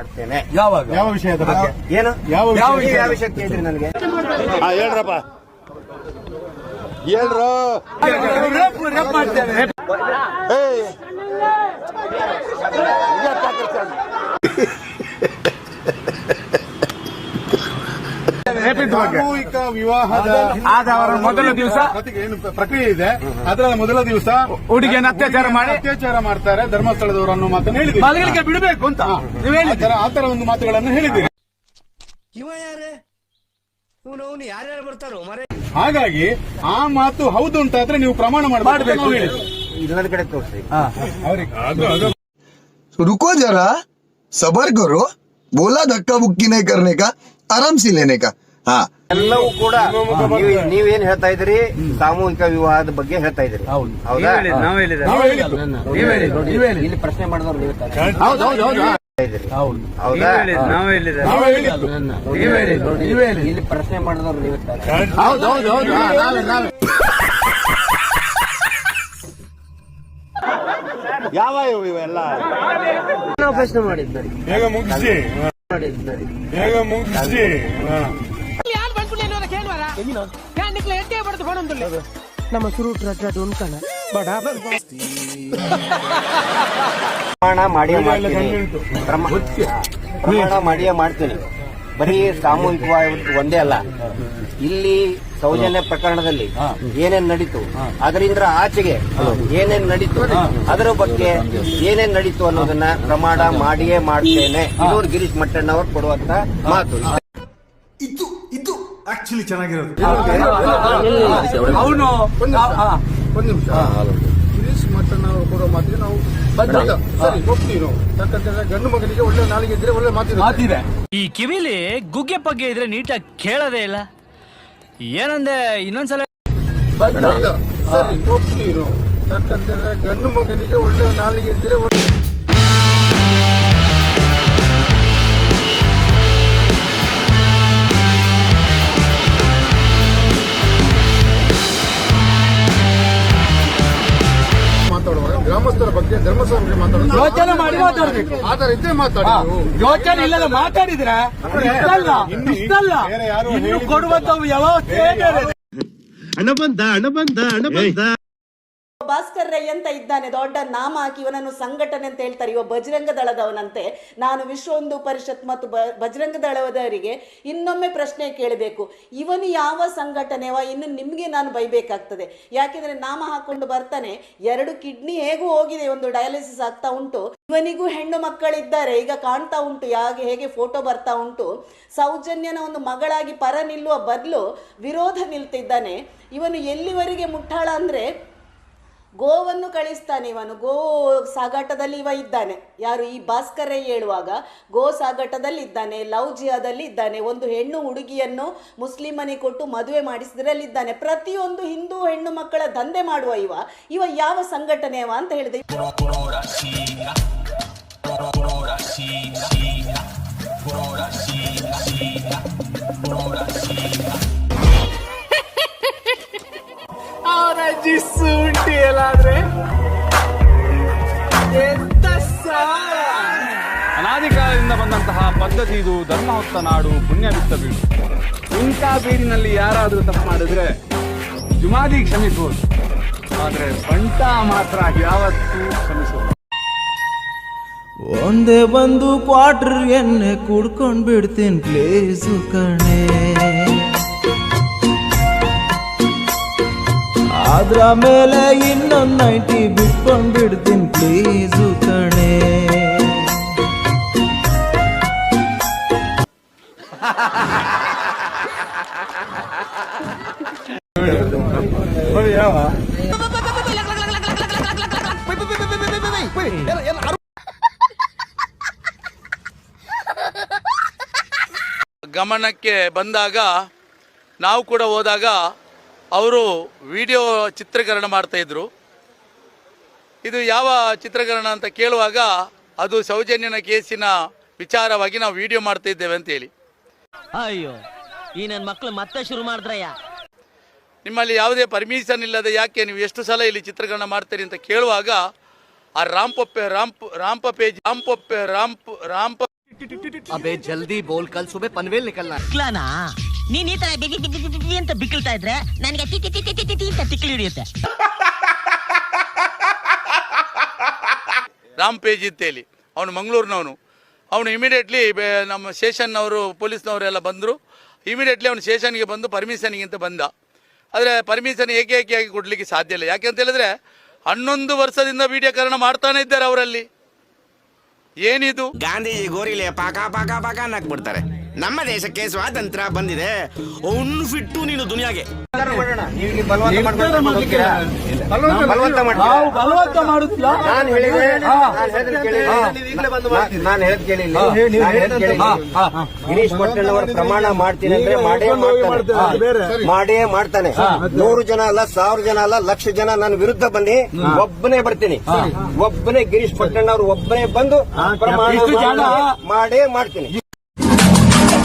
ಮಾಡ್ತೇನೆ. ಯಾವಾಗ? ಯಾವ ವಿಷಯದ ಬಗ್ಗೆ? ಏನು? ಯಾವ ಯಾವ ವಿಷಯ ಯಾವ ವಿಷಯ ಕೇಳಿದ್ರಿ ನನಗೆ? ಹಾ ಹೇಳ್ರಪ್ಪ. ಹೇಳ್ರು. ಏಯ್. ರೇಪ್ ಮಾಡ್ತೇವೆ ಸಾಮೂಹಿಕ ವಿವಾಹದ ಆದ ಅವರ ಮೊದಲ ದಿವಸ ಪ್ರತಿ- ಏನು ಪ್ರಕ್ರಿಯೆ ಇದೆ ಅದರ ಮೊದಲ ದಿವಸ ಹುಡುಗಿಯನ್ನು ಅತ್ಯಾಚಾರ ಮಾಡಿ ಅತ್ಯಾಚಾರ ಮಾಡ್ತಾರೆ ಧರ್ಮಸ್ಥಳದವರು ಅನ್ನೋ ಮಾತನ್ನು ಹೇಳಿದ್ದೀರಿ ಮಲಗಲಿಕ್ಕೆ ಬಿಡಬೇಕು ಅಂತ ನೀವು ಆ ಹೇಳಿದ್ರಿ ತರ ಆ ತರ ಒಂದು ಮಾತುಗಳನ್ನು ಹೇಳಿದ್ದೀರಿ ಇವ ಯಾರೇ ಇವನು ಅವನು ಯಾರ್ಯಾರು ಬರ್ತಾರೋ ಮರೆ ಹಾಗಾಗಿ ಆ ಮಾತು ಹೌದು ಅಂತಾದ್ರೆ ನೀವು ಪ್ರಮಾಣ ಮಾಡಬೇಕು ಹೇಳಿದ್ರಿ ಇನ್ನೊಂದು ಕಡೆ ತೋರಿಸಿ ಅವರಿಗೆ तो रुको जरा सबर करो बोला धक्का बुक्की नहीं करने का आराम से लेने का हाँ ಎಲ್ಲವೂ ಕೂಡ ನೀವು- ನೀವೇನ್ ಹೇಳ್ತಾ ಇದ್ರಿ? ಸಾಮೂಹಿಕ ವಿವಾಹದ ಬಗ್ಗೆ ಹೇಳ್ತಾ ಇದ್ರಿ. ಹೌದು. ಇಲ್ಲಿ ಪ್ರಶ್ನೆ ಮಾಡಿದವ್ರು ನೀವು ತಾನೇ. ಹೌದು ಹೌದು ಹೌದು ಹೇಳ್ತಾ ಇದ್ರಿ. ಹೌದು. ಹೌದಾ? ನಾವು ಹೇಳಿದ್ದು ನೀವ್ ಹೇಳಿ ನೀವ್ ಹೇಳಿ ಇಲ್ಲಿ ಪ್ರಶ್ನೆ ಮಾಡಿದವ್ರು ನೀವು ತಾನೇ. ಹೌದು ಹಾ, ಯಾವ ಇವೆಲ್ಲ? ನಾವು ಪ್ರಶ್ನೆ ಮಾಡಿದ್ದಾರೆ ಬೇಗ ಮುಗಿಸಿ. ಮಾಡಿದ್ರಿ ಬೇಗ ಮುಗಿಸಿ. ನಮ್ಮ ಸುರು ಬಡ ಪ್ರಮಾಣ ಮಾಡಿಯೇ ಮಾಡ್ತೀನಿ. ಪ್ರಮ- ಪ್ರಮಾಣ ಮಾಡಿಯೇ ಮಾಡ್ತೀನಿ. ಬರೀ ಸಾಮೂಹಿಕವಾಗಿ ಒಂದೇ ಅಲ್ಲ. ಇಲ್ಲಿ ಸೌಜನ್ಯ ಪ್ರಕರಣದಲ್ಲಿ ಏನೇನ್ ನಡೀತು? ಅದರಿಂದ ಆಚೆಗೆ ಏನೇನ್ ನಡೀತು? ಅದರ ಬಗ್ಗೆ ಏನೇನ್ ನಡೀತು ಅನ್ನೋದನ್ನ ಪ್ರಮಾಣ ಮಾಡಿಯೇ ಮಾಡ್ತೇನೆ. ಇದು ಗಿರೀಶ್ ಮಟ್ಟಣ್ಣವ್ರು ಕೊಡುವಂತ ಮಾತು. ಆಕ್ಚುಲಿ ಚೆನ್ನಾಗಿರೋದು ಅವನು ಒಂದು ನಿಮಿಷ ಗಿರೀಶ್ ಮತ್ತೆ ನಾವು ಕೊಡೋ ಮಾತಿಗೆ ನಾವು ಖಂಡಿತ ಸರಿ ಒಪ್ತೀವಿ ನಾವು ಯಾಕಂತಂದ್ರೆ ಗಂಡು ಮಗನಿಗೆ ಒಳ್ಳೆ ನಾಲಿಗೆ ಇದ್ರೆ ಒಳ್ಳೆ ಮಾತಿರುತ್ತೆ ಮಾತಿದೆ ಈ ಕಿವಿಲಿ ಗುಗ್ಗೆ ಪಗ್ಗೆ ಇದ್ರೆ ನೀಟಾಗಿ ಕೇಳೋದೇ ಇಲ್ಲ ಏನಂದೆ ಇನ್ನೊಂದ್ಸಲ ಖಂಡಿತ ಸರಿ ಒಪ್ತೀವಿ ನಾವು ಯಾಕಂತಂದ್ರೆ ಗಂಡು ಮಗನಿಗೆ ಒಳ್ಳೆ ನಾಲಿಗೆ ಇದ್ರೆ ಒಳ್ಳೆ ಗ್ರಾಮಸ್ಥರ ಬಗ್ಗೆ ಧರ್ಮಸ್ಥಳ ಮಾತಾಡುವಾಗ ಯೋಚನೆ ಮಾಡಿ ಮಾತಾಡ್ಬೇಕು. ಆತರ ಇದ್ದೇ ಮಾತಾಡಿ ಯೋಚನೆ ಇಲ್ಲದ ಮಾತಾಡಿದ್ರೆ ಇಷ್ಟಲ್ಲ ಇನ್ನು- ಇಷ್ಟಲ್ಲ ಬೇರೆ ಯಾರು ಇನ್ನು ಕೊಡುವಂತ ವ್ಯವಸ್ಥೆ ಬೇರೆ ಇದೆ. ಭಾಸ್ಕರ್ ರೈ ಅಂತ ಇದ್ದಾನೆ, ದೊಡ್ಡ ನಾಮ ಹಾಕಿ ಇವನನ್ನು ಸಂಘಟನೆ ಅಂತ ಹೇಳ್ತಾರೆ. ಇವ ಬಜರಂಗ ದಳದವನಂತೆ. ನಾನು ವಿಶ್ವ ಹಿಂದೂ ಪರಿಷತ್ ಮತ್ತು ಬಜರಂಗ ದಳದವರಿಗೆ ಇನ್ನೊಮ್ಮೆ ಪ್ರಶ್ನೆ ಕೇಳಬೇಕು. ಇವನು ಯಾವ ಸಂಘಟನೆವ ಇನ್ನು ನಿಮಗೆ ನಾನು ಬೈಬೇಕಾಗ್ತದೆ. ಯಾಕೆಂದರೆ ನಾಮ ಹಾಕೊಂಡು ಬರ್ತಾನೆ. ಎರಡು ಕಿಡ್ನಿ ಹೇಗೂ ಹೋಗಿದೆ, ಒಂದು ಡಯಾಲಿಸಿಸ್ ಆಗ್ತಾ ಉಂಟು. ಇವನಿಗೂ ಹೆಣ್ಣು ಮಕ್ಕಳಿದ್ದಾರೆ. ಈಗ ಕಾಣ್ತಾ ಉಂಟು, ಯಾಗೆ ಹೇಗೆ ಫೋಟೋ ಬರ್ತಾ ಉಂಟು. ಸೌಜನ್ಯನ ಒಂದು ಮಗಳಾಗಿ ಪರ ನಿಲ್ಲುವ ಬದಲು ವಿರೋಧ ನಿಲ್ತಿದ್ದಾನೆ. ಇವನು ಎಲ್ಲಿವರೆಗೆ ಮುಟ್ಟಾಳ ಅಂದ್ರೆ ಗೋವನ್ನು ಕಳಿಸ್ತಾನೆ ಇವನು. ಗೋ ಸಾಗಾಟದಲ್ಲಿ ಇವ ಇದ್ದಾನೆ. ಯಾರು ಈ ಭಾಸ್ಕರ ಹೇಳುವಾಗ ಗೋ ಸಾಗಾಟದಲ್ಲಿ ಇದ್ದಾನೆ, ಲವ್ ಜಿಯಾದಲ್ಲಿ ಇದ್ದಾನೆ, ಒಂದು ಹೆಣ್ಣು ಹುಡುಗಿಯನ್ನು ಮುಸ್ಲಿಮನಿಗೆ ಕೊಟ್ಟು ಮದುವೆ ಮಾಡಿಸಿದ್ರಲ್ಲಿದ್ದಾನೆ. ಪ್ರತಿಯೊಂದು ಹಿಂದೂ ಹೆಣ್ಣು ಮಕ್ಕಳ ದಂಧೆ ಮಾಡುವ ಇವ. ಇವ ಯಾವ ಸಂಘಟನೆಯವ ಅಂತ ಹೇಳಿದೆ. ಕಾಲದಿಂದ ಬಂದಂತಹ ಪದ್ಧತಿ ಇದು. ಧರ್ಮ ಹೊತ್ತ ನಾಡು ಪುಣ್ಯ ಬಿತ್ತ ಬೀಡು. ಇಂಥ ಬೀರಿನಲ್ಲಿ ಯಾರಾದರೂ ತಪ್ಪು ಮಾಡಿದ್ರೆ ಜುಮಾದಿ ಕ್ಷಮಿಸಬಹುದು. ಆದರೆ ಬಂಟ ಮಾತ್ರ ಯಾವತ್ತೂ ಕ್ಷಮಿಸಬಹುದು. ಒಂದೇ ಬಂದು ಕ್ವಾರ್ಟರ್ ಎಣ್ಣೆ ಕುಡ್ಕೊಂಡು ಬಿಡ್ತೀನಿ ಪ್ಲೇಸು ಕಣೆ. ಅದ್ರ ಮೇಲೆ ಇನ್ನೊಂದು ನೈಂಟಿ ಬಿಟ್ಕೊಂಡು ಬಿಡ್ತೀನಿ ಪ್ಲೀಸು ಕಣೆ. ಗಮನಕ್ಕೆ ಬಂದಾಗ ನಾವು ಕೂಡ ಹೋದಾಗ ಅವರು ವಿಡಿಯೋ ಚಿತ್ರೀಕರಣ ಮಾಡ್ತಾಯಿದ್ರು ಇದು ಯಾವ ಚಿತ್ರೀಕರಣ ಅಂತ ಕೇಳುವಾಗ ಅದು ಸೌಜನ್ಯನ ಕೇಸಿನ ವಿಚಾರವಾಗಿ ನಾವು ವಿಡಿಯೋ ಮಾಡ್ತಾ ಇದ್ದೇವೆ ಅಂತೇಳಿ ಅಯ್ಯೋ ಈ ನನ್ನ ಮಕ್ಕಳು ಮತ್ತೆ ಶುರು ಮಾಡಿದ್ರಯ್ಯ. ನಿಮ್ಮಲ್ಲಿ ಯಾವುದೇ ಪರ್ಮಿಷನ್ ಇಲ್ಲದೆ ಯಾಕೆ ನೀವು ಎಷ್ಟು ಸಲ ಇಲ್ಲಿ ಚಿತ್ರೀಕರಣ ಮಾಡ್ತೀರಿ ಅಂತ ಕೇಳುವಾಗ ಆ ರಾಂಪೊಪ್ಪೆ ರಾಂಪ್ ರಾಂಪ ಪೇಜ್ ರಾಂಪೊಪ್ಪೆ ರಾಂಪ್ ರಾಂಪ ಅಬೇ ಜಲ್ದಿ ಬೋಲ್ ಕಲ್ ಸುಬೆ ಪನ್ವೇಲ್ ನಿಕಲ್ನಾ. ಬಿಕ್ಲಾನಾ ನೀನ್ ಈ ತರ ಬಿಗಿ ಬಿಗಿ ಬಿಗಿ ಬಿಗಿ ಅಂತ ಬಿಕ್ಕಿಳ್ತಾ ಇದ್ರೆ ನನಗೆ T T T T T T ಅಂತ ಹಿಡಿಯುತ್ತೆ. ರಾಮ್ ಪೇಜ್ ಅಂತೇಳಿ ಅವನು ಮಂಗಳೂರಿನವನು. ಅವನು ಇಮಿಡಿಯೇಟ್ಲಿ ನಮ್ಮ ಸ್ಟೇಷನ್ನವರು ಪೊಲೀಸ್ನವರೆಲ್ಲ ಬಂದರು. ಇಮಿಡಿಯೇಟ್ಲಿ ಅವನು ಸ್ಟೇಷನ್ಗೆ ಬಂದು ಪರ್ಮಿಷನ್ಗೆ ಅಂತ ಬಂದ. ಆದರೆ ಪರ್ಮಿಷನ್ ಏಕೆ ಏಕೆಯಾಗಿ ಕೊಡಲಿಕ್ಕೆ ಸಾಧ್ಯ ಇಲ್ಲ. ಯಾಕೆ ಅಂತ ಹೇಳಿದ್ರೆ, ಹನ್ನೊಂದು ವರ್ಷದಿಂದ ವಿಡಿಯೋಕರಣ ಮಾಡ್ತಾನೆ ಇದ್ದಾರೆ ಅವರಲ್ಲಿ. ಏನಿದು? ಗಾಂಧೀಜಿ ಗೋರಿಲೆ ಪಾಕ ಪಾಕ ಪಾಕ ಅನ್ನಕ್ಬಿಡ್ತಾರೆ ನಮ್ಮ ದೇಶಕ್ಕೆ ಸ್ವಾತಂತ್ರ್ಯ ಬಂದಿದೆ. ಅವ್ನು ಫಿಟ್ಟು ನೀನು ದುನಿಯಾಗೆ. ಬಲವಂತ ನಾನು ಹೇಳಿದ್ ಕೇಳಿ. ಗಿರೀಶ್ ಪ್ರಮಾಣ ಮಾಡ್ತೀನಿ ಅಂದ್ರೆ ಮಾಡೇ ಮಾಡ್ತಾನೆ. ಮಾಡೇ ಮಾಡ್ತಾನೆ. ನೂರು ಜನ ಅಲ್ಲ ಸಾವಿರ ಜನ ಅಲ್ಲ ಲಕ್ಷ ಜನ ನನ್ನ ವಿರುದ್ಧ ಬನ್ನಿ. ಒಬ್ಬನೇ ಬರ್ತೀನಿ. ಒಬ್ಬನೇ ಗಿರೀಶ್ ಪಟ್ಟಣ್ಣ ಅವ್ರು ಒಬ್ಬನೇ ಬಂದು ಪ್ರಮಾಣ ಜನ- ಮಾಡೇ ಮಾಡ್ತೀನಿ.